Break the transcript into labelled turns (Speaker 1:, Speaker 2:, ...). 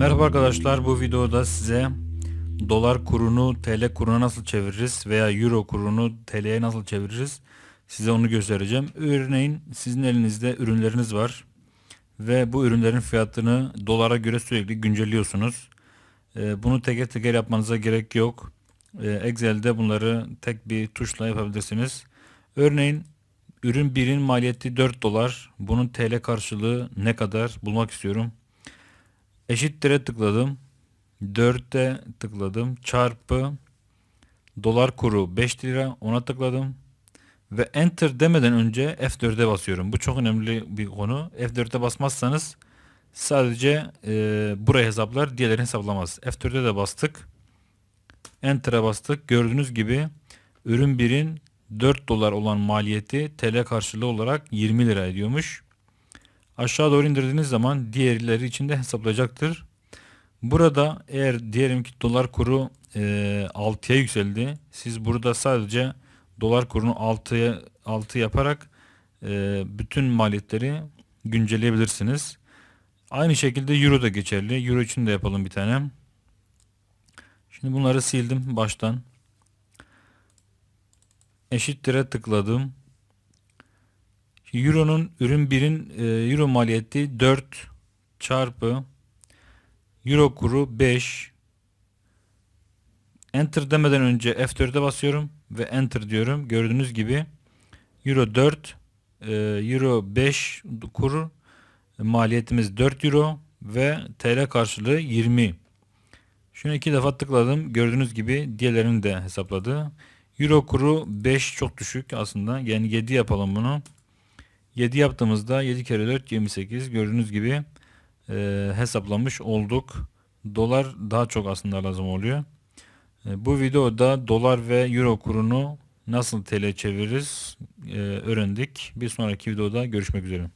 Speaker 1: Merhaba arkadaşlar bu videoda size dolar kurunu TL kuruna nasıl çeviririz veya euro kurunu TL'ye nasıl çeviririz size onu göstereceğim. Örneğin sizin elinizde ürünleriniz var ve bu ürünlerin fiyatını dolara göre sürekli güncelliyorsunuz. Ee, Bunu teker teker yapmanıza gerek yok. Ee, Excel'de bunları tek bir tuşla yapabilirsiniz. Örneğin ürün birin maliyeti 4 dolar. Bunun TL karşılığı ne kadar bulmak istiyorum. Eşittir'e tıkladım. 4'te tıkladım. Çarpı dolar kuru 5 lira ona tıkladım. Ve enter demeden önce F4'e basıyorum. Bu çok önemli bir konu. F4'e basmazsanız sadece e, burayı hesaplar diğerlerini hesaplamaz. F4'e de bastık. Enter'a bastık. Gördüğünüz gibi ürün birin 4 dolar olan maliyeti TL karşılığı olarak 20 lira ediyormuş. Aşağı doğru indirdiğiniz zaman diğerleri için de hesaplayacaktır. Burada eğer diyelim ki dolar kuru e, 6'ya yükseldi. Siz burada sadece dolar kurunu 6'ya 6 yaparak e, bütün maliyetleri güncelleyebilirsiniz. Aynı şekilde euro da geçerli. Euro için de yapalım bir tane. Şimdi bunları sildim baştan. Eşittir'e tıkladım. Euro'nun ürün birin e, euro maliyeti 4 çarpı euro kuru 5 enter demeden önce F4'e basıyorum ve enter diyorum. Gördüğünüz gibi euro 4 e, euro 5 kuru maliyetimiz 4 euro ve TL karşılığı 20. Şunu iki defa tıkladım. Gördüğünüz gibi diğerlerini de hesapladı. Euro kuru 5 çok düşük aslında. Yani 7 yapalım bunu. 7 yaptığımızda 7 kere 4 28 gördüğünüz gibi e, hesaplamış olduk. Dolar daha çok aslında lazım oluyor. E, bu videoda dolar ve euro kurunu nasıl TL çeviririz e, öğrendik. Bir sonraki videoda görüşmek üzere.